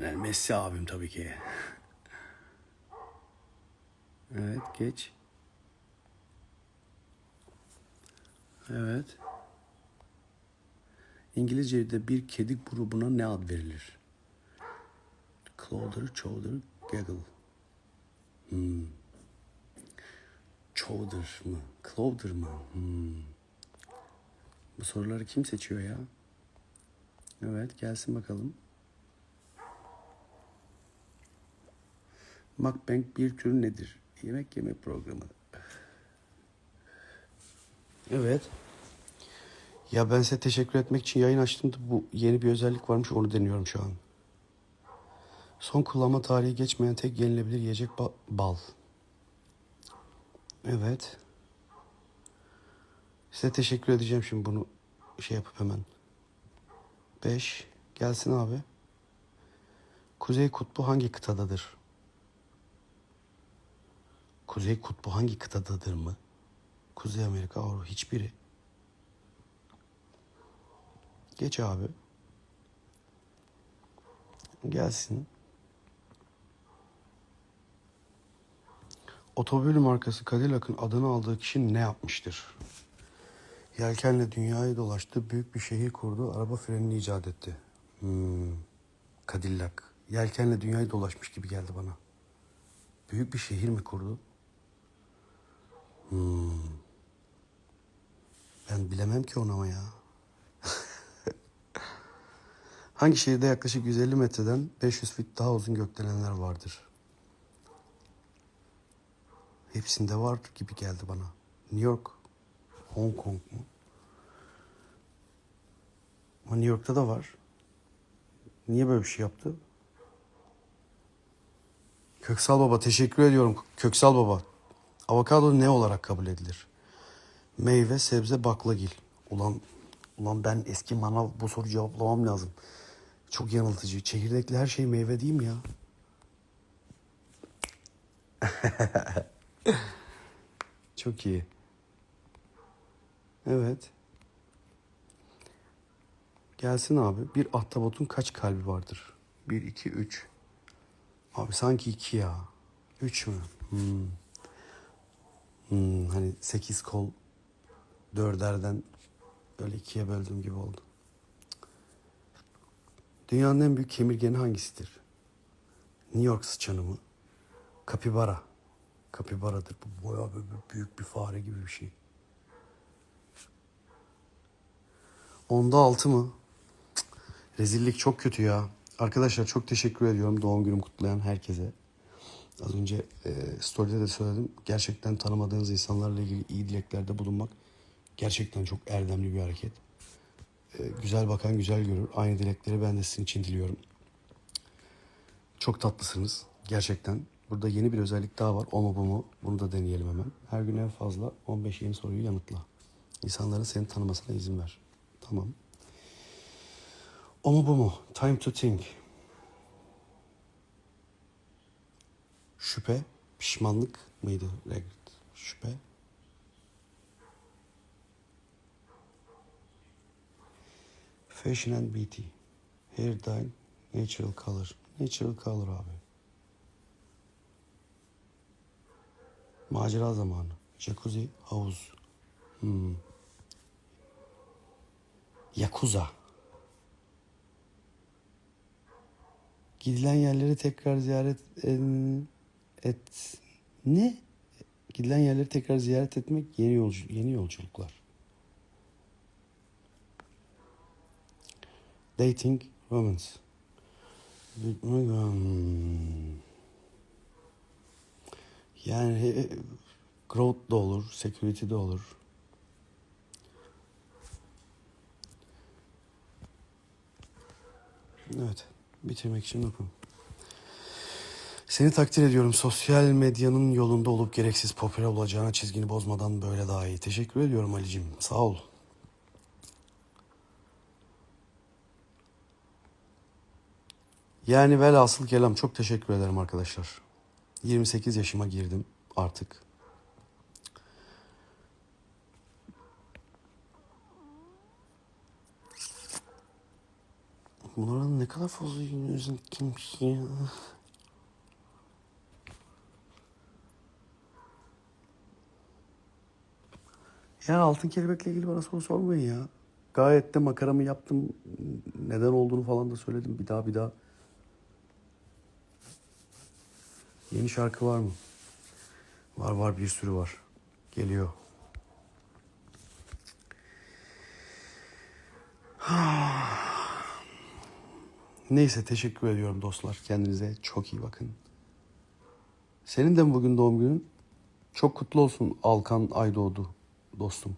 Lionel Messi abim tabii ki. Evet geç. Evet. İngilizce'de bir kedi grubuna ne ad verilir? Clodder, Chowder, Gaggle. Hmm. Chowder mı? Clodder mı? Hmm. Bu soruları kim seçiyor ya? Evet gelsin bakalım. Mukbang bir tür nedir? Yemek yeme programı. Evet. Ya ben size teşekkür etmek için yayın açtım da bu yeni bir özellik varmış onu deniyorum şu an. Son kullanma tarihi geçmeyen tek yenilebilir yiyecek ba- bal. Evet. Size teşekkür edeceğim şimdi bunu şey yapıp hemen. 5. Gelsin abi. Kuzey kutbu hangi kıtadadır? Kuzey kutbu hangi kıtadadır mı? Kuzey Amerika, Avrupa hiçbiri. Geç abi. Gelsin. Otomobil markası Cadillac'ın adını aldığı kişi ne yapmıştır? Yelkenle dünyayı dolaştı, büyük bir şehir kurdu, araba frenini icat etti. Hmm. Cadillac. Yelkenle dünyayı dolaşmış gibi geldi bana. Büyük bir şehir mi kurdu? Hmm. Ben bilemem ki onu ama ya. Hangi şehirde yaklaşık 150 metreden 500 fit daha uzun gökdelenler vardır? Hepsinde var gibi geldi bana. New York, Hong Kong mu? Ama New York'ta da var. Niye böyle bir şey yaptı? Köksal Baba teşekkür ediyorum. Köksal Baba. Avokado ne olarak kabul edilir? Meyve, sebze, baklagil. Ulan, ulan ben eski manav bu soru cevaplamam lazım. Çok yanıltıcı. Çekirdekli her şey meyve değil mi ya? Çok iyi. Evet. Gelsin abi. Bir ahtapotun kaç kalbi vardır? Bir, iki, üç. Abi sanki iki ya. Üç mü? Hmm. Hmm, hani sekiz kol dörderden böyle ikiye böldüğüm gibi oldu. Dünyanın en büyük kemirgeni hangisidir? New York sıçanı mı? Kapibara. Kapibaradır. Bu bayağı böyle büyük bir fare gibi bir şey. Onda altı mı? Cık, Rezillik çok kötü ya. Arkadaşlar çok teşekkür ediyorum doğum günümü kutlayan herkese. Az önce e, story'de de söyledim. Gerçekten tanımadığınız insanlarla ilgili iyi dileklerde bulunmak gerçekten çok erdemli bir hareket. E, güzel bakan güzel görür. Aynı dilekleri ben de sizin için diliyorum. Çok tatlısınız. Gerçekten. Burada yeni bir özellik daha var. O mu bu mu? Bunu da deneyelim hemen. Her gün en fazla 15 yeni soruyu yanıtla. İnsanların seni tanımasına izin ver. Tamam. O mu bu mu? Time to think. Şüphe, pişmanlık mıydı? Regret. Şüphe. Fashion and beauty. Hair dye, natural color. Natural color abi. Macera zamanı. Jacuzzi, havuz. Hmm. Yakuza. Gidilen yerleri tekrar ziyaret en- et ne? Gidilen yerleri tekrar ziyaret etmek yeni yolcu yeni yolculuklar. Dating, romance. Yani e, growth da olur, security de olur. Evet, bitirmek için bakın. Seni takdir ediyorum. Sosyal medyanın yolunda olup gereksiz popüler olacağına çizgini bozmadan böyle daha iyi. Teşekkür ediyorum Ali'cim. Sağ ol. Yani velhasıl kelam çok teşekkür ederim arkadaşlar. 28 yaşıma girdim artık. Bunlara ne kadar fazla yüzün kim ya? Ya altın kelebekle ilgili bana soru sormayın ya. Gayet de makaramı yaptım. Neden olduğunu falan da söyledim. Bir daha bir daha. Yeni şarkı var mı? Var var bir sürü var. Geliyor. Neyse teşekkür ediyorum dostlar. Kendinize çok iyi bakın. Senin de mi bugün doğum günün? Çok kutlu olsun Alkan Aydoğdu dostum.